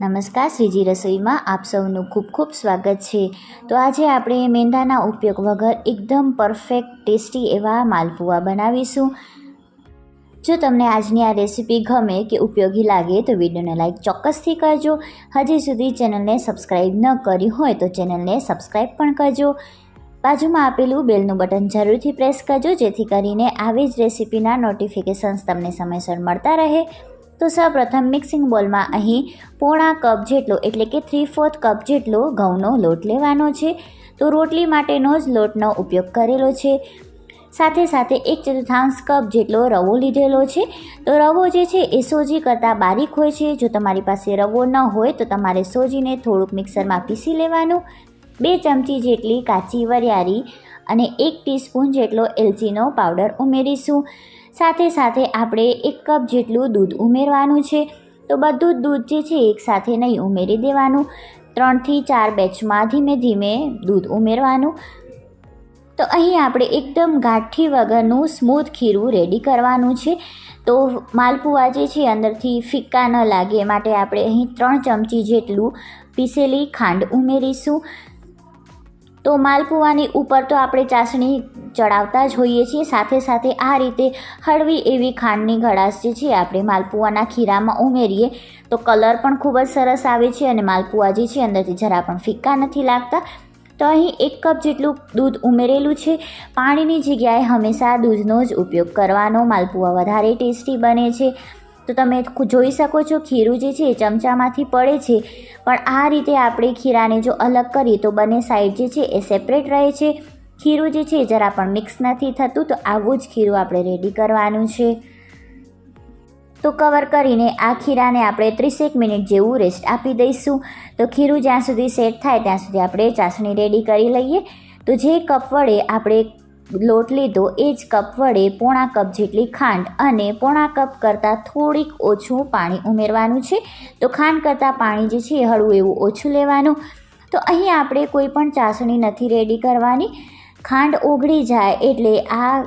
નમસ્કાર, શ્રીજી રસોઈમાં આપ સૌનું ખૂબ ખૂબ સ્વાગત છે. તો આજે આપણે મેંદાના ઉપયોગ વગર એકદમ પરફેક્ટ, ટેસ્ટી એવા માલપુઆ બનાવીશું. જો તમને આજની આ રેસીપી ગમે કે ઉપયોગી લાગે તો વિડીયોને લાઇક ચોક્કસથી કરજો. હજી સુધી ચેનલને સબસ્ક્રાઈબ ન કરી હોય તો ચેનલને સબસ્ક્રાઈબ પણ કરજો. બાજુમાં આપેલું બેલનું બટન જરૂરથી પ્રેસ કરજો જેથી કરીને આવી જ રેસીપીના નોટિફિકેશન્સ તમને સમયસર મળતા રહે. તો સૌપ્રથમ મિક્સિંગ બોલમાં અહીં પોણા કપ જેટલો, એટલે કે થ્રી ફોર્થ કપ જેટલો ઘઉંનો લોટ લેવાનો છે. તો રોટલી માટેનો જ લોટનો ઉપયોગ કરેલો છે. સાથે સાથે એક ચતુર્થાંશ કપ જેટલો રવો લીધેલો છે. તો રવો જે છે એ સોજી કરતાં બારીક હોય છે. જો તમારી પાસે રવો ન હોય તો તમારે સોજીને થોડુંક મિક્સરમાં પીસી લેવાનું. બે ચમચી જેટલી કાચી વરિયાળી અને એક ટીસ્પૂન જેટલો એલચીનો પાવડર ઉમેરીશું. સાથે સાથે આપણે એક કપ જેટલું દૂધ ઉમેરવાનું છે. તો બધું જ દૂધ જે છે એકસાથે નહીં ઉમેરી દેવાનું. ત્રણથી ચાર બેચમાં ધીમે ધીમે દૂધ ઉમેરવાનું. તો અહીં આપણે એકદમ ગાંઠી વગરનું સ્મૂથ ખીરું રેડી કરવાનું છે. તો માલપુઆ જે છે અંદરથી ફિક્કા ન લાગે માટે આપણે અહીં ત્રણ ચમચી જેટલું પીસેલી ખાંડ ઉમેરીશું. તો માલપુવાની ઉપર તો આપણે ચાસણી ચડાવતા જ હોઈએ છીએ. સાથે સાથે આ રીતે હળવી એવી ખાંડની ગળાશ જે છે, આપણે માલપુઆના ખીરામાં ઉમેરીએ તો કલર પણ ખૂબ જ સરસ આવે છે અને માલપુઆ જે છે, અંદરથી જરા પણ ફિક્કા નથી લાગતા. તો અહીં એક કપ જેટલું દૂધ ઉમેરેલું છે. પાણીની જગ્યાએ હંમેશા દૂધનો જ ઉપયોગ કરવાનો. માલપુઆ વધારે ટેસ્ટી બને છે. તો તમે જોઈ શકો છો ખીરું જે છે એ ચમચામાંથી પડે છે. પણ આ રીતે આપણે ખીરાને જો અલગ કરીએ તો બંને સાઈડ જે છે એ સેપરેટ રહે છે. ખીરું જે છે જરા પણ મિક્સ નથી થતું તો આવું જ ખીરું આપણે રેડી કરવાનું છે. તો કવર કરીને આ ખીરાને આપણે ત્રીસેક મિનિટ જેવું રેસ્ટ આપી દઈશું. તો ખીરું જ્યાં સુધી સેટ થાય ત્યાં સુધી આપણે ચાસણી રેડી કરી લઈએ. તો જે કપ વડે આપણે લોટ લીધો, એ જ કપ વડે પોણા કપ જેટલી ખાંડ અને પોણા કપ કરતાં થોડીક ઓછું પાણી ઉમેરવાનું છે. તો ખાંડ કરતાં પાણી જે છે એ હળવું એવું ઓછું લેવાનું. તો અહીં આપણે કોઈ પણ ચાસણી નથી રેડી કરવાની. ખાંડ ઓગળી જાય એટલે આ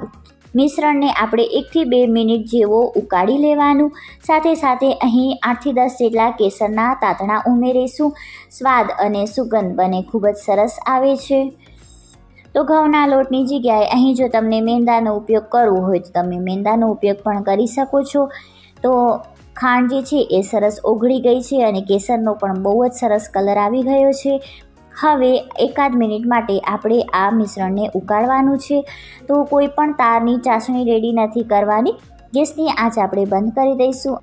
મિશ્રણને આપણે એકથી બે મિનિટ જેવો ઉકાળી લેવાનું. સાથે સાથે અહીં આઠથી દસ જેટલા કેસરના તાતણા ઉમેરીશું. સ્વાદ અને સુગંધ બને ખૂબ જ સરસ આવે છે. તો ઘઉંના લોટની જગ્યાએ અહીં જો તમને મેંદાનો ઉપયોગ કરવો હોય તો તમે મેંદાનો ઉપયોગ પણ કરી શકો છો. તો ખાંડ જે છે એ સરસ ઓગળી ગઈ છે અને કેસરનો પણ બહુ જ સરસ કલર આવી ગયો છે. હવે એકાદ મિનિટ માટે આપણે આ મિશ્રણને ઉકાળવાનું છે. તો કોઈ પણ તારની ચાસણી રેડી નથી કરવાની. ગેસની આંચ આપણે બંધ કરી દઈશું.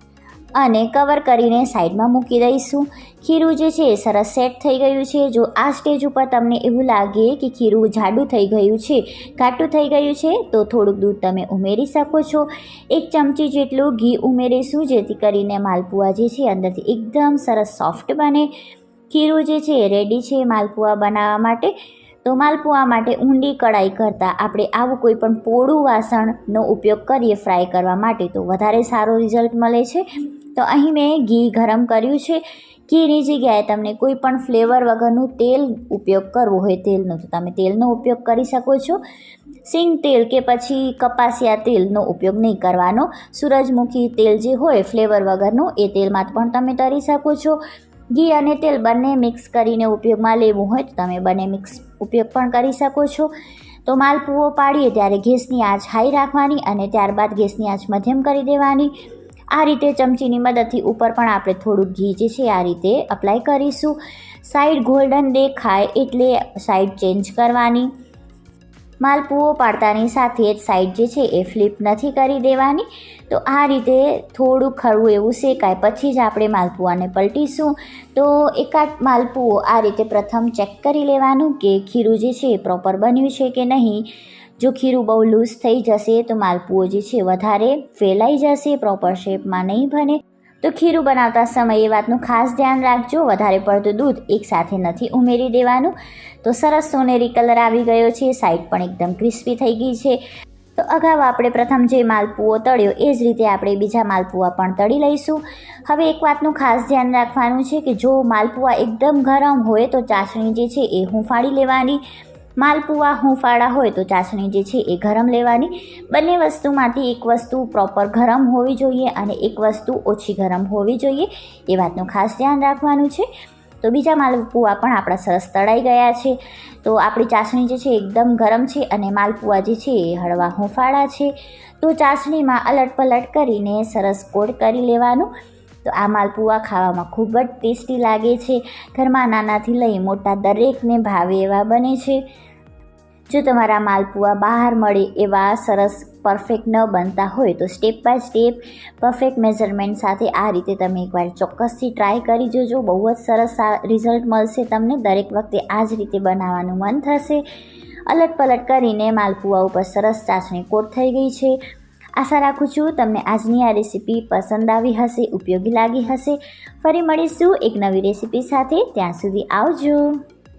અને કવર કરીને સાઈડમાં મૂકી દઈશું. ખીરું જે છે એ સરસ સેટ થઈ ગયું છે. જો આ સ્ટેજ ઉપર તમને એવું લાગે કે ખીરું જાડું થઈ ગયું છે, ઘાટું થઈ ગયું છે, તો થોડુંક દૂધ તમે ઉમેરી શકો છો. એક ચમચી જેટલું ઘી ઉમેરીશું, જેથી કરીને માલપુઆ જે છે અંદરથી એકદમ સરસ સોફ્ટ બને. ખીરું જે છે રેડી છે માલપુઆ બનાવવા માટે. તો માલપુઆ માટે ઊંડી કડાઈ કરતાં આપણે આવું કોઈ પણ પોળું વાસણનો ઉપયોગ કરીએ ફ્રાય કરવા માટે, તો વધારે સારો રિઝલ્ટ મળે છે. તો અહીં મેં ઘી ગરમ કર્યું છે. ઘીની જગ્યાએ તમને કોઈ પણ ફ્લેવર વગરનું તેલ ઉપયોગ કરવો હોય તેલનો, તો તમે તેલનો ઉપયોગ કરી શકો છો. સિંગ તેલ કે પછી કપાસિયા તેલનો ઉપયોગ નહીં કરવાનો. સૂરજમુખી તેલ જે હોય ફ્લેવર વગરનું, એ તેલમાં પણ તમે તરી શકો છો. ઘી અને તેલ બંને મિક્સ કરીને ઉપયોગમાં લેવું હોય તો તમે બંને મિક્સ ઉપયોગ પણ કરી શકો છો. તો માલપુઓ પાડીએ ત્યારે ગેસની આંચ હાઈ રાખવાની અને ત્યારબાદ ગેસની આંચ મધ્યમ કરી દેવાની. આ રીતે ચમચીની મદદથી ઉપર પણ આપણે થોડુંક ઘી જે છે આ રીતે અપ્લાય કરીશું. સાઈડ ગોલ્ડન દેખાય એટલે સાઈડ ચેન્જ કરવાની. માલપુઓ પાડતાની સાથે જ સાઈડ જે છે એ ફ્લિપ નથી કરી દેવાની. તો આ રીતે થોડું ખરું એવું શેકાય. પછી જ આપણે માલપુઆને પલટીશું. તો એકાદ માલપુઓ આ રીતે પ્રથમ ચેક કરી લેવાનું કે ખીરું જે છે એ પ્રોપર બન્યું છે કે નહીં. જો ખીરું બહુ લૂઝ થઈ જશે તો માલપુઓ જે છે વધારે ફેલાઈ જશે પ્રોપર શેપમાં નહીં બને. તો ખીરું બનાવતા સમયે એ વાતનું ખાસ ધ્યાન રાખજો. વધારે પડતું દૂધ એકસાથે નથી ઉમેરી દેવાનું. તો સરસ સોનેરી કલર આવી ગયો છે. સાઈડ પણ એકદમ ક્રિસ્પી થઈ ગઈ છે. તો અગાઉ આપણે પ્રથમ જે માલપુઓ તળ્યો એ જ રીતે આપણે બીજા માલપુઆ પણ તળી લઈશું. હવે એક વાતનું ખાસ ધ્યાન રાખવાનું છે કે જો માલપુઆ એકદમ ગરમ હોય તો ચાસણી જે છે એ હુંફાળી લેવાની. માલપુઆ હુંફાળા હોય તો ચાસણી જે છે એ ગરમ લેવાની. બંને વસ્તુમાંથી એક વસ્તુ પ્રોપર ગરમ હોવી જોઈએ અને એક વસ્તુ ઓછી ગરમ હોવી જોઈએ. એ વાતનું ખાસ ધ્યાન રાખવાનું છે. તો બીજા માલપુઆ પણ આપણા સરસ તળાઈ ગયા છે. તો આપણી ચાસણી જે છે એકદમ ગરમ છે અને માલપુઆ જે છે એ હળવા હુંફાળા છે. તો ચાસણીમાં અલટ પલટ કરીને સરસ કોડ કરી લેવાનું. તો આ માલપુઆ ખાવામાં ખૂબ જ ટેસ્ટી લાગે છે. ઘરમાં નાનાથી લઈ મોટા દરેકને ભાવે એવા બને છે. જો તમારા માલપુઆ બહાર મળે એવા સરસ પરફેક્ટ ન બનતા હોય તો step by step perfect measurement સાથે આ રીતે તમે એકવાર ચોક્કસથી ટ્રાય કરી જોજો. બહુ જ સરસ રિઝલ્ટ મળશે તમને. દરેક વખતે આ જ રીતે બનાવવાનું મન થશે. અલટ પલટ કરીને માલપુઆ ઉપર સરસ ચાસણી કોટ થઈ ગઈ છે. આશા રાખું છું તમને આજની આ રેસીપી પસંદ આવી હશે, ઉપયોગી લાગી હશે. ફરી મળીશું એક નવી રેસીપી સાથે. ત્યાં સુધી આવજો.